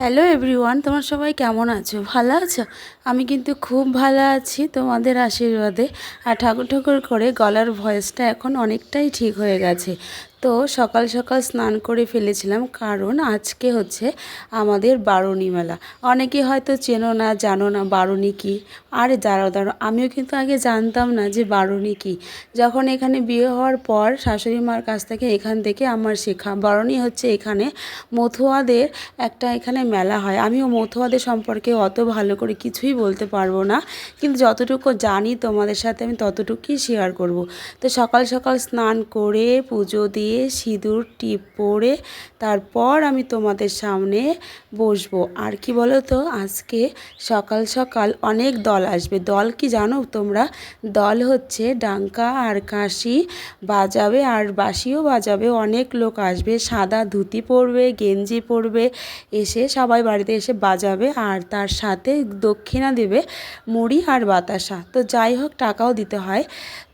Hello everyone তোমার সবাই কেমন আছো? ভালো আছো? আমি কিন্তু খুব ভালো আছি তোমাদের আশীর্বাদে। আর ঠাকুর ঠাকুর করে গলার ভয়েসটা এখন অনেকটাই ঠিক হয়ে গেছে। তো সকাল সকাল স্নান করে ফেলেছিলাম, কারণ আজকে হচ্ছে আমাদের বারুণী মেলা। অনেকে হয়তো চেনো না, জানো না বারুণী কী? আরে দাঁড়ো দাঁড়ো আমিও কিন্তু আগে জানতাম না যে বারুণী কী। যখন এখানে বিয়ে হওয়ার পর শাশুড়ি মার কাছ থেকে এখান থেকে আমার শেখা। বারুণী হচ্ছে এখানে মথুয়াদের একটা এখানে মেলা হয়। আমিও মথুয়াদের সম্পর্কে অত ভালো করে কিছুই বলতে পারব না, কিন্তু যতটুকু জানি তোমাদের সাথে আমি ততটুকুই শেয়ার করব। তো সকাল সকাল স্নান করে পুজো দিয়ে দিয়ে সিঁদুর টিপ পরে তারপর আমি তোমাদের সামনে বসবো। আর কি বলো তো আজকে সকাল সকাল অনেক দল আসবে। দল কি জানো তোমরা? দল হচ্ছে ডাঙ্কা আর কাশি বাজাবে আর বাঁশিও বাজাবে। অনেক লোক আসবে, সাদা ধুতি পরবে, গেঞ্জি পরবে, এসে সবাই বাড়িতে এসে বাজাবে আর তার সাথে দক্ষিণা দেবে মুড়ি আর বাতাসা। তো যাই হোক, টাকাও দিতে হয়।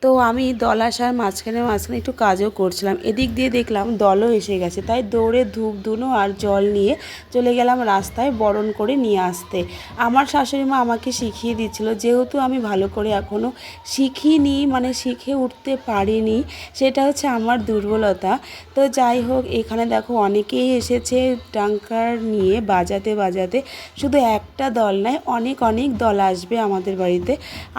তো আমি দল আসার মাঝখানে মাঝখানে একটু কাজও করছিলাম। এদিক দিয়ে দেখলাম দলও এসে গেছে। তাই দৌড়ে ধূপ ধুনো আর জল নিয়ে চলে গেলাম রাস্তায় বরণ করে নিয়ে আসতে। আমার শাশুড়ি মা আমাকে শিখিয়ে দিচ্ছিল, যেহেতু আমি ভালো করে এখনও শিখিনি মানে শিখে উঠতে পারিনি, সেটা হচ্ছে আমার দুর্বলতা। তো যাই হোক, এখানে দেখো অনেকেই এসেছে ডাঙ্কার নিয়ে বাজাতে বাজাতে। শুধু একটা দল নয়, অনেক অনেক দল আসবে আমাদের বাড়িতে।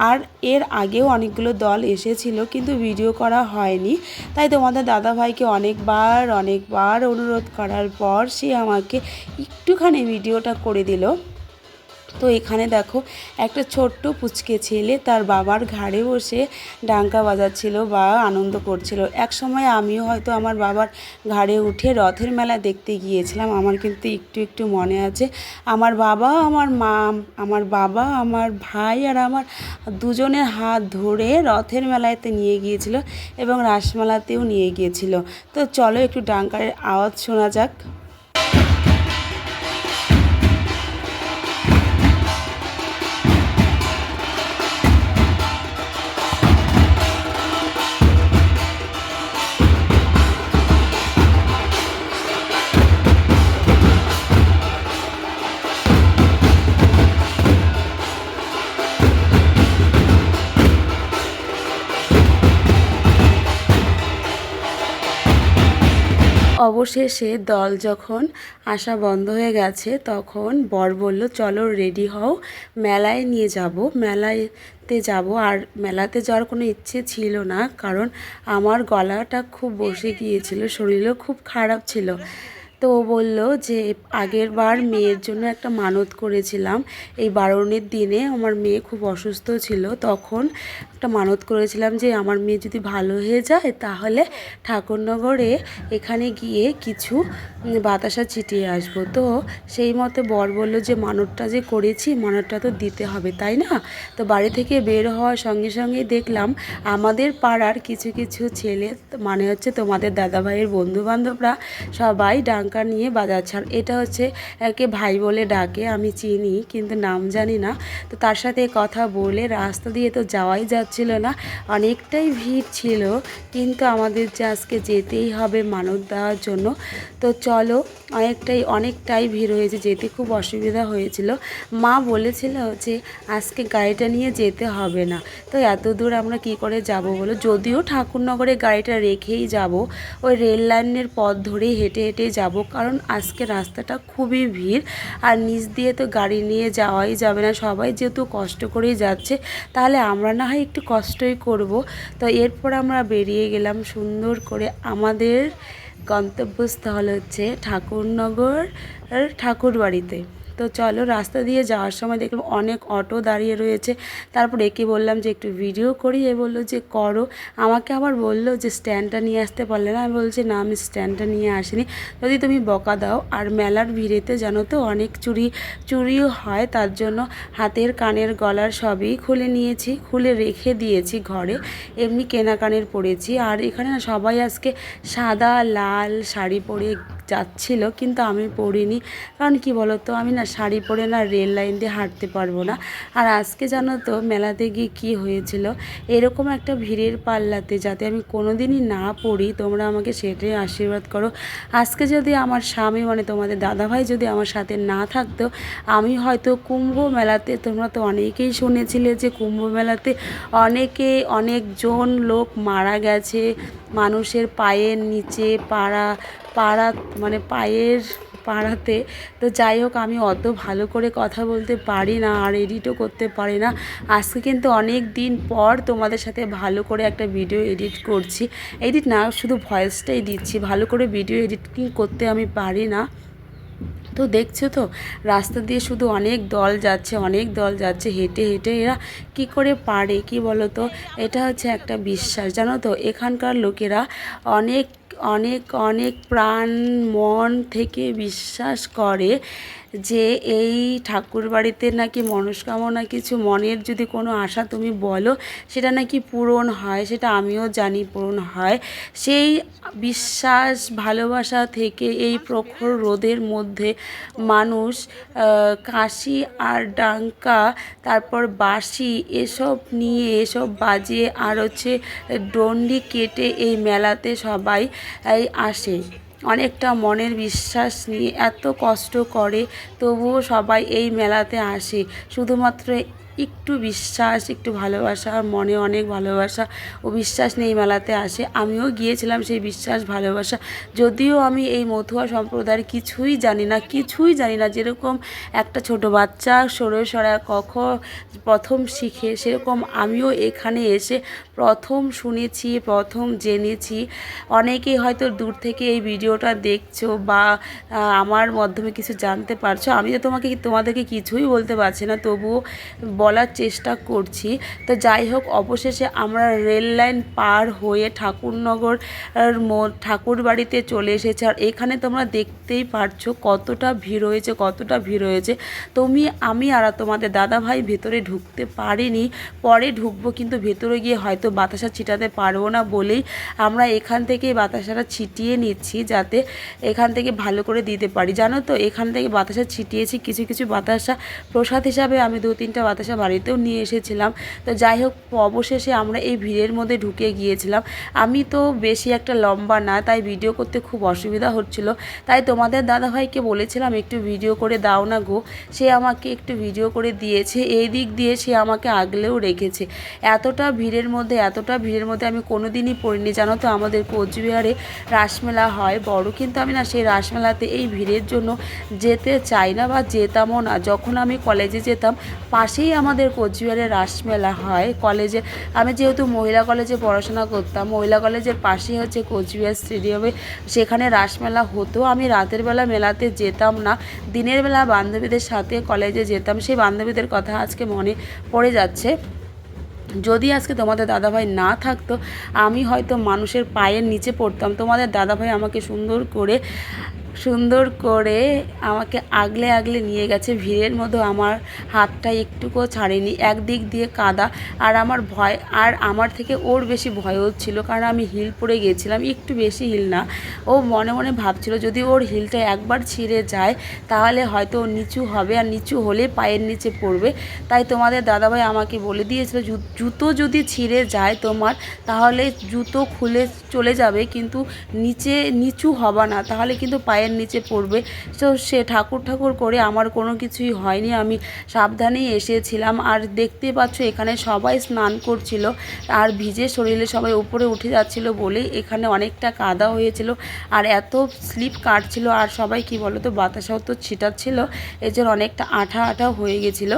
আর এর আগেও অনেকগুলো দল এসেছিল, কিন্তু ভিডিও করা হয়নি। তাই তোমাদের দাদাভাইকে অনেকবার অনেকবার অনুরোধ করার পর সে আমাকে একটুখানি ভিডিওটা করে দিল। তো এখানে দেখো, একটা ছোট্ট পুচকে ছেলে তার বাবার ঘাড়ে বসে ডাঙ্কা বাজাচ্ছিল বা আনন্দ করছিল। এক সময় আমিও হয়তো আমার বাবার ঘাড়ে উঠে রথের মেলা দেখতে গিয়েছিলাম। আমার কিন্তু একটু একটু মনে আছে। আমার বাবা, আমার মা, আমার বাবা, আমার ভাই আর আমার দুজনের হাত ধরে রথের মেলাতে নিয়ে গিয়েছিল এবং রাসমেলাতেও নিয়ে গিয়েছিল। তো চলো একটু ডাঙ্কারের আওয়াজ শোনা যাক। অবশেষে দল যখন আসা বন্ধ হয়ে গেছে, তখন বর বলল, চলো রেডি হও, মেলায় নিয়ে যাব। মেলাতে যাব। আর মেলাতে যাওয়ার কোনো ইচ্ছে ছিল না, কারণ আমার গলাটা খুব বসে গিয়েছিল, শরীরও খুব খারাপ ছিল। তো বলল যে আগের বার মেয়ের জন্য একটা মানত করেছিলাম। এই বারণের দিনে আমার মেয়ে খুব অসুস্থ ছিল, তখন একটা মানত করেছিলাম যে আমার মেয়ে যদি ভালো হয়ে যায় তাহলে ঠাকুরনগরে এখানে গিয়ে কিছু বাতাসা ছিটিয়ে আসব। তো সেই মতে বর বলল যে মানতটা যে করেছি মানতটা তো দিতে হবে, তাই না? তো বাড়ি থেকে বের হওয়ার সঙ্গে সঙ্গে দেখলাম আমাদের পাড়ার কিছু কিছু ছেলে মানে হচ্ছে তোমাদের দাদাভাইয়ের বন্ধুবান্ধবরা সবাই ডাঙ্কা নিয়ে বাজাচ্ছে আর এটা হচ্ছে একে ভাই বলে ডাকে, আমি চিনি কিন্তু নাম জানি না। তো তার সাথে কথা বলে রাস্তা দিয়ে তো যাওয়াই যাচ্ছিল না। অনেকটাই ভিড় ছিল, কিন্তু আমাদের যে আজকে যেতেই হবে মানত দেওয়ার জন্য। তো চলো, অনেকটাই অনেকটাই ভিড় হয়েছে, যেতে খুব অসুবিধা হয়েছিল। মা বলেছিল যে আজকে গাড়িটা নিয়ে যেতে হবে না। তো এত দূর আমরা কি করে যাব বলো? যদিও ঠাকুরনগরে গাড়িটা রেখেই যাব, ওই রেল লাইনের পথ ধরেই হেঁটে হেঁটে যাব। কারণ আজকে রাস্তাটা খুবই ভিড়। আর নিচ দিয়ে তো গাড়ি নিয়ে যাওয়াই যাবে না, সবাই যেহেতু কষ্ট করেই যাচ্ছে, তাহলে আমরা না হয় একটু কষ্টই করব। তো এরপর আমরা বেরিয়ে গেলাম সুন্দর করে। আমাদের গন্তব্যস্থল হচ্ছে ঠাকুরনগর ঠাকুর বাড়িতে তো চলো রাস্তা দিয়ে যাওয়ার সময় দেখলাম অনেক অটো দাঁড়িয়ে রয়েছে। তারপর একে বললাম যে, একটু ভিডিও করি? এ বলল যে, করো। আমাকে আবার বলল যে স্ট্যান্ডটা নিয়ে আসতে পারলে না? আমি বলছি না, আমি স্ট্যান্ডটা নিয়ে আসিনি। যদি তুমি বকা দাও, আর মেলার ভিড়েতে জানো তো, অনেক চুরি, চুরিও হয়। তার জন্য হাতের, কানের, গলার সবই খুলে নিয়েছি, খুলে রেখে দিয়েছি ঘরে। এমনি কেনা কানের পরেছি আর এখানে না সবাই আজকে সাদা, লাল শাড়ি পরে যাচ্ছিল, কিন্তু আমি পরিনি কারণ কি বলো তো আমি না শাড়ি পরে না রেল লাইন দিয়ে হাঁটতে পারব না। আর আজকে জানো তো, মেলাতে গিয়ে কী হয়েছিল? এরকম একটা ভিড়ের পাল্লাতে যাতে আমি কোনোদিনই না পড়ি, তোমরা আমাকে সেটাই আশীর্বাদ করো। আজকে যদি আমার স্বামী মানে তোমাদের দাদাভাই যদি আমার সাথে না থাকতো, আমি হয়তো কুম্ভ মেলাতে, তোমরা তো অনেকেই শুনেছিলে যে কুম্ভ মেলাতে অনেকে, অনেকজন লোক মারা গেছে। মানুষের পায়ের নিচে, পাড়া পাড়া মানে পায়ের পাড়াতে। তো যাই হোক, আমি অত ভালো করে কথা বলতে পারি না আর এডিটও করতে পারি না। আজকে কিন্তু অনেক দিন পর তোমাদের সাথে ভালো করে একটা ভিডিও এডিট করছি। এডিট না, শুধু ভয়েসটাই দিচ্ছি। ভালো করে ভিডিও এডিটিং করতে আমি পারি না। তো দেখছ তো? রাস্তা দিয়ে শুধু অনেক দল যাচ্ছে, অনেক দল যাচ্ছে, হেঁটে হেঁটে এরা কি করে পারে, কি বলো তো এটা হচ্ছে একটা বিশ্বাস, জানো তো? এখানকার লোকেরা অনেক অনেক অনেক প্রাণ, মন থেকে বিশ্বাস করে যে এই ঠাকুর বাড়িতে নাকি মনস্কামনা কিছু, মনের যদি কোনো আশা তুমি বলো, সেটা নাকি পূরণ হয়, সেটা আমিও জানি পূরণ হয়। সেই বিশ্বাস, ভালোবাসা থেকে এই প্রখর রোদের মধ্যে মানুষ কাশি আর ডাঙ্কা, তারপর বাঁশি, এসব নিয়ে এসব বাজিয়ে আর হচ্ছে ডন্ডি কেটে এই মেলাতে সবাই আসে। অনেকটা মনের বিশ্বাস নিয়ে এত কষ্ট করে তবুও সবাই এই মেলাতে আসে। শুধুমাত্র একটু বিশ্বাস, একটু ভালোবাসা মনে অনেক ভালোবাসা ও বিশ্বাস নিয়ে এই মেলাতে আসে। আমিও গিয়েছিলাম সেই বিশ্বাস, ভালোবাসা। যদিও আমি এই মথুয়া সম্প্রদায়ের কিছুই জানি না, কিছুই জানি না যেরকম একটা ছোট বাচ্চা সরে সরা কখ প্রথম শিখে, সেরকম আমিও এখানে এসে প্রথম শুনেছি, প্রথম জেনেছি। অনেকেই হয়তো দূর থেকে এই ভিডিওটা দেখছ বা আমার মাধ্যমে কিছু জানতে পারছ। আমি তো তোমাকে, তোমাদেরকে কিছুই বলতে পারছি না, তবুও বলার চেষ্টা করছি। তো যাই হোক, অবশেষে আমরা রেল লাইন পার হয়ে ঠাকুরনগর ঠাকুর বাড়িতে চলে এসেছি। আর এখানে তোমরা দেখতেই পারছ কতটা ভিড় হয়েছে, কতটা ভিড় হয়েছে। তুমি, আমি আর তোমাদের দাদা ভাই ভেতরে ঢুকতে পারিনি। পরে ঢুকবো, কিন্তু ভেতরে গিয়ে হয়তো বাতাসা ছিটাতে পারব না বলেই আমরা এখান থেকেই বাতাসাটা ছিটিয়ে নিচ্ছি, যাতে এখান থেকে ভালো করে দিতে পারি। জানো তো, এখান থেকে বাতাসা ছিটিয়েছি, কিছু কিছু বাতাসা প্রসাদ হিসাবে আমি দু তিনটা বাতাসা বাড়িতেও নিয়ে এসেছিলাম। তো যাই হোক অবশেষে আমরা এই ভিড়ের মধ্যে ঢুকে গিয়েছিলাম। আমি তো বেশি একটা লম্বা না, তাই ভিডিও করতে খুব অসুবিধা হচ্ছিল। তাই তোমাদের দাদাভাইকে বলেছিলাম, একটু ভিডিও করে দাও না গো। সে আমাকে একটু ভিডিও করে দিয়েছে। এই দিক দিয়ে সে আমাকে আগলেও রেখেছে। এতটা ভিড়ের মধ্যে, এতটা ভিড়ের মধ্যে আমি কোনো দিনই পড়িনি। জানো তো, আমাদের কোচবিহারে রাসমেলা হয়, বড় কিন্তু আমি না সেই রাসমেলাতে এই ভিড়ের জন্য যেতে চাই না বা যেতামও না। যখন আমি কলেজে যেতাম, পাশেই আমাদের কোচবিহারে রাসমেলা হয়। কলেজে আমি যেহেতু মহিলা কলেজে পড়াশোনা করতাম, মহিলা কলেজের পাশেই হচ্ছে কোচবিহার স্টেডিয়ামে সেখানে রাসমেলা হতো। আমি রাতের বেলা মেলাতে যেতাম না। দিনের বেলা বান্ধবীদের সাথে কলেজে যেতাম। সেই বান্ধবীদের কথা আজকে মনে পড়ে যাচ্ছে। যদি আজকে তোমাদের দাদাভাই না থাকতো, আমি হয়তো মানুষের পায়ের নিচে পড়তাম। তোমাদের দাদাভাই আমাকে সুন্দর করে সুন্দর করে আমাকে আগলে আগলে নিয়ে গেছে। ভিড়ের মধ্যে আমার হাতটা একটুকুও ছাড়েনি। একদিক দিয়ে কাদা আর আমার ভয়, আর আমার থেকে ওর বেশি ভয় হচ্ছিল কারণ আমি হিল পরে গিয়েছিলাম। একটু বেশি হিল না। ও মনে মনে ভাবছিল, যদি ওর হিলটা একবার ছিঁড়ে যায়, তাহলে হয়তো ও নিচু হবে আর নিচু হলে পায়ের নিচে পড়বে। তাই তোমাদের দাদাভাই আমাকে বলে দিয়েছিল জুতো যদি ছিঁড়ে যায় তোমার, তাহলে জুতো খুলে চলে যাবে, কিন্তু নিচে নিচু হবা না। তাহলে কিন্তু পায়ের নিচে পড়বে। তো সে ঠাকুর ঠাকুর করে আমার কোনো কিছুই হয়নি। আমি সাবধানেই এসেছিলাম। আর দেখতে পাচ্ছ, এখানে সবাই স্নান করছিল। আর ভিজে শরীরে সবাই উপরে উঠে যাচ্ছিল বলেই এখানে অনেকটা কাদা হয়েছিল। আর এত স্লিপ কাটছিল। আর সবাই কি বলো তো বাতাসাও তো ছিটাচ্ছিল। এই জন্য অনেকটা আঠা আঠা হয়ে গেছিল।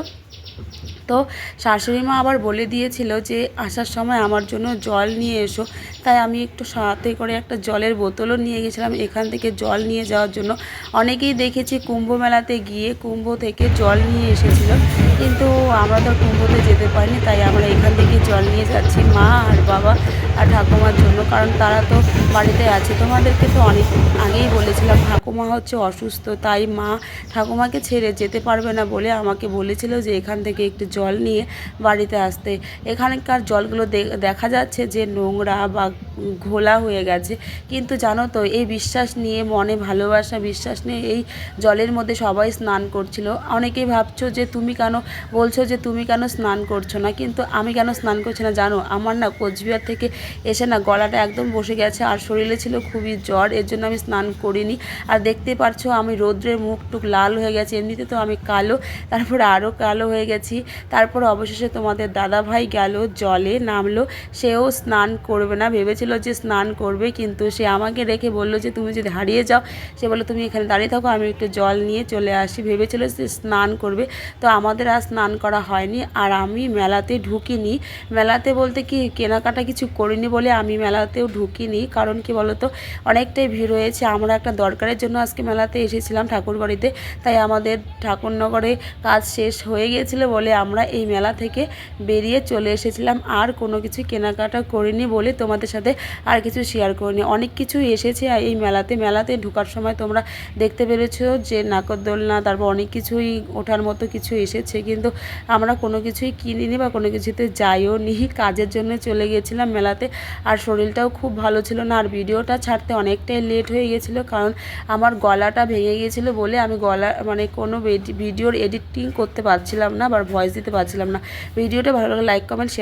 তো শাশুড়ি মা আবার বলে দিয়েছিল যে আসার সময় আমার জন্য জল নিয়ে এসো। তাই আমি একটু সাথে করে একটা জলের বোতলও নিয়ে গেছিলাম। এখান থেকে জল নিয়ে যাওয়ার জন্য অনেকেই দেখেছি কুম্ভ মেলাতে গিয়ে কুম্ভ থেকে জল নিয়ে এসেছিল। কিন্তু আমরা তো কুম্ভতে যেতে পারিনি, তাই আমরা এখান থেকে জল নিয়ে যাচ্ছি মা আর বাবা। আর ঠাকুমার জন্য, কারণ তারা তো বাড়িতে আছে। তোমাদেরকে তো অনেক আগেই বলেছিলাম, ঠাকুমা হচ্ছে অসুস্থ, তাই মা ঠাকুমাকে ছেড়ে যেতে পারবে না বলে আমাকে বলেছিল যে এখান থেকে একটু জল নিয়ে বাড়িতে আসতে। এখানকার জলগুলো দেখা যাচ্ছে যে নোংরা বা ঘোলা হয়ে গেছে। কিন্তু জানো তো, এই বিশ্বাস নিয়ে, মনে ভালোবাসা, বিশ্বাস নিয়ে এই জলের মধ্যে সবাই স্নান করছিল। অনেকেই ভাবছ যে তুমি কেন, বলছো যে তুমি কেন স্নান করছ না? কিন্তু আমি কেন স্নান করছি না? জানো, আমার না কোচবিহার থেকে এসে না গলাটা একদম বসে গেছে আর শরীরে ছিল খুবই জ্বর, এর জন্য আমি স্নান করিনি। আর দেখতে পারছ আমি রৌদ্রের মুখ টুক লাল হয়ে গেছে, এমনিতে তো আমি কালো, তারপরে আরও কালো হয়ে গেছি। তারপর অবশেষে তোমাদের দাদা ভাই গেল, জলে নামলো, সেও স্নান করবে না, ভেবেছিল যে স্নান করবে, কিন্তু সে আমাকে রেখে বলল যে তুমি যদি হারিয়ে যাও, সে বলল, তুমি এখানে দাঁড়িয়ে থাকো, আমি একটু জল নিয়ে চলে আসি। ভেবেছিল যে স্নান করবে, তো আমাদের আর স্নান করা হয়নি। আর আমি মেলাতে ঢুকিনি। মেলাতে বলতে কি, কেনাকাটা কিছু করিনি। বলে আমি মেলাতেও ঢুকিনি। কারণ কি বলতো, অনেকটাই ভিড় হয়েছে আমরা একটা দরকারের জন্য আজকে মেলাতে এসেছিলাম ঠাকুরবাড়িতে তাই আমাদের ঠাকুরনগরে কাজ শেষ হয়ে গিয়েছিল বলে আমরা এই মেলা থেকে বেরিয়ে চলে এসেছিলাম। আর কোনো কিছু কেনাকাটা করিনি বলে তোমাদের সাথে আর কিছু শেয়ার করিনি। অনেক কিছু এসেছে এই মেলাতে। মেলাতে ঢুকার সময় তোমরা দেখতে পেরেছ যে নাকরদোলনা তারপর অনেক কিছুই ওঠার মতো কিছু এসেছে। কিন্তু আমরা কোনো কিছুই কিনিনি বা কোনো কিছুতে যাইও নি কাজের জন্য চলে গিয়েছিলাম মেলাতে। আর শরীরটাও খুব ভালো ছিল না, আর ভিডিওটা ছাড়তে অনেকটাই লেট হয়ে গেছিল কারণ আমার গলাটা ভেঙে গিয়েছিল বলে আমি গলা মানে কোনো ভিডিওর এডিটিং করতে পারছিলাম না বা ভয়েস দিতে পারছিলাম না। ভিডিওটা ভালো লাগে লাইক কমেন্ট